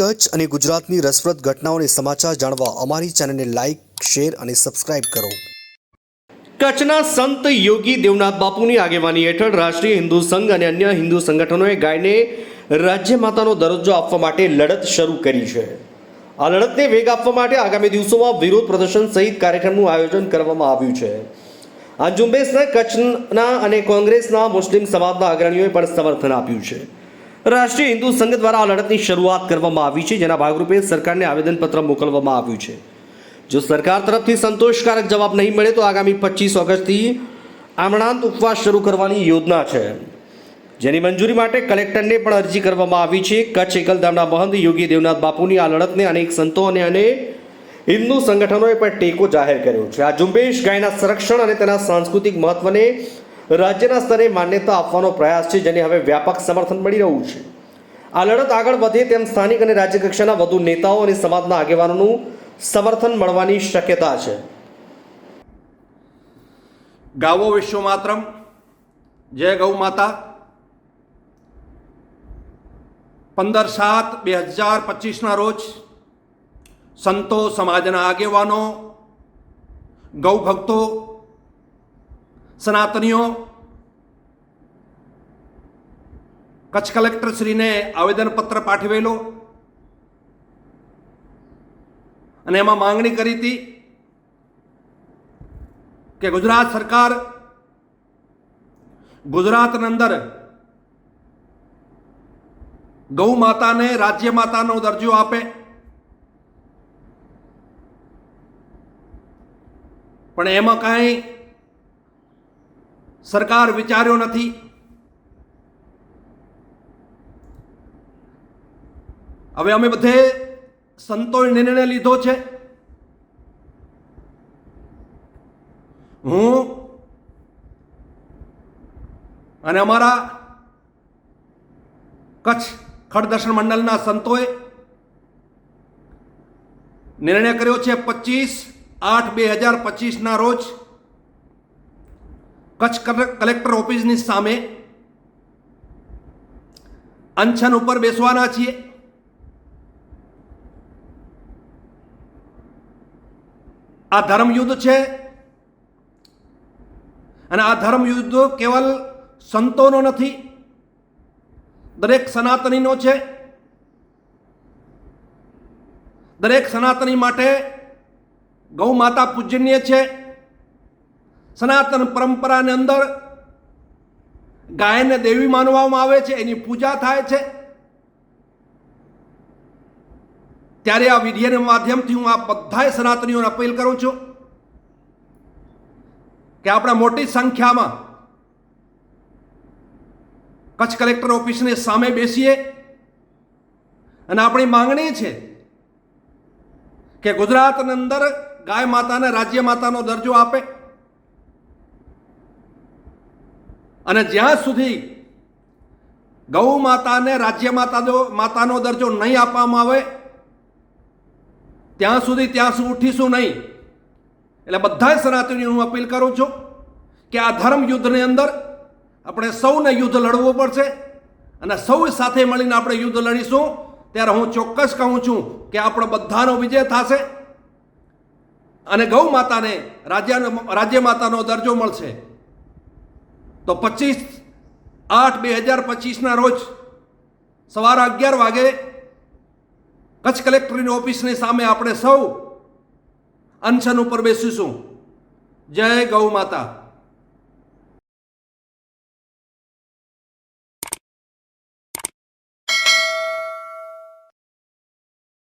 કચ્છ અને ગુજરાતની રસપ્રદ ઘટનાઓને સમાચાર જાણવા અમારી ચેનલને લાઇક શેર અને સબસ્ક્રાઇબ કરો. કચ્છના સંત યોગી દેવનાથ બાપુની આગેવાની હેઠળ રાષ્ટ્રીય હિન્દુ સંઘ અને અન્ય હિન્દુ સંગઠનોએ ગાયને રાજ્ય માતાનો દરજ્જો આપવા માટે લડત શરૂ કરી છે. આ લડતને વેગ આપવા માટે આગામી દિવસોમાં વિરોધ પ્રદર્શન સહિત કાર્યક્રમનું આયોજન કરવામાં આવ્યું છે. આ ઝુંબેશને કચ્છના અને કોંગ્રેસના મુસ્લિમ સમાજના અગ્રણીઓએ પણ સમર્થન આપ્યું છે. રાષ્ટ્રીય હિન્દુ સંઘ દ્વારા આ લડતની શરૂઆત કરવામાં આવી છે, જેના ભાગરૂપે સરકારને આવેદનપત્ર મોકલવામાં આવ્યું છે. જો સરકાર તરફથી સંતોષકારક જવાબ નહીં મળે તો આગામી પચીસ ઓગસ્ટથી આમણાંત ઉપવાસ શરૂ કરવાની યોજના છે. જેની મંજૂરી માટે કલેક્ટરને પણ અરજી કરવામાં આવી છે. કચ્છ એકલધામના મહંત યોગી દેવનાથ બાપુની આ લડતને અનેક સંતો અને અને હિન્દુ સંગઠનોએ પણ ટેકો જાહેર કર્યો છે. આ ઝુંબેશ ગાયના સંરક્ષણ અને તેના સાંસ્કૃતિક મહત્વને રાજ્યના સ્તરે માન્યતા આપવાનો પ્રયાસ છે, જેને હવે વ્યાપક સમર્થન મળી રહ્યું છે. આ લડત આગળ વધે તેમ સ્થાનિક અને રાજ્ય કક્ષાના વધુ નેતાઓ અને સમાજના આગેવાનોનું સમર્થન મળવાની શક્યતા છે. ગાવો વિશ્વ માત્રમ. જય ગૌ માતા. પંદર સાત બે હજાર પચીસના રોજ સંતો સમાજના આગેવાનો ગૌ ભક્તો સનાતનીઓ, કચ્છ કલેક્ટરશ્રીને આવેદનપત્ર પાઠવેલો અને એમાં માંગણી કરી હતી કે ગુજરાત સરકાર ગુજરાતની અંદર ગૌ માતાને રાજ્ય માતાનો દરજ્જો આપે. પણ એમાં કાંઈ સરકાર વિચાર્યો નથી. હવે અમે બધે સંતોએ નિર્ણય લીધો છે. હું અને અમારા કચ્છ ખડદર્શન મંડળના સંતોએ નિર્ણય કર્યો છે પચીસ આઠ બે હજાર પચીસના રોજ કચ્છ કલે- કલેક્ટર ઓફિસની સામે અનશન ઉપર બેસવાના છીએ. આ ધર્મયુદ્ધ છે. અને આ ધર્મયુદ્ધ કેવલ સંતોનો નથી, દરેક સનાતનીનો છે. દરેક સનાતની માટે ગૌ માતા પૂજનીય છે. સનાતન પરંપરાની અંદર ગાયને દેવી માનવામાં આવે છે, એની પૂજા થાય છે. ત્યારે આ વિધિના માધ્યમથી હું આ બધાય સનાતનીઓને અપીલ કરું છું કે આપણે મોટી સંખ્યામાં કચ્છ કલેક્ટર ઓફિસની સામે બેસીએ. અને આપણી માંગણી છે કે ગુજરાતની અંદર ગાય માતાને રાજ્ય માતાનો દરજ્જો આપે. અને જ્યાં સુધી ગૌ માતાને, રાજ્ય માતા માતાનો દરજ્જો નહીં આપવામાં આવે, ત્યાં સુધી ત્યાં સુધી ઉઠીશું નહીં. એટલે બધા સનાતનીઓ હું અપીલ કરું છું કે આ ધર્મ યુદ્ધની અંદર આપણે સૌને યુદ્ધ લડવું પડશે અને સૌ સાથે મળીને આપણે યુદ્ધ લડીશું. ત્યારે હું ચોક્કસ કહું છું કે આપણો બધાનો વિજય થશે અને ગૌ માતાને રાજ્ય રાજ્ય માતાનો દરજ્જો મળશે. તો પચીસ આઠ બે હજાર પચીસના રોજ સવારે અગિયાર વાગે કચ્છ કલેક્ટરની ઓફિસની સામે આપણે સૌ અનશન ઉપર બેસીશું. જય ગૌ માતા.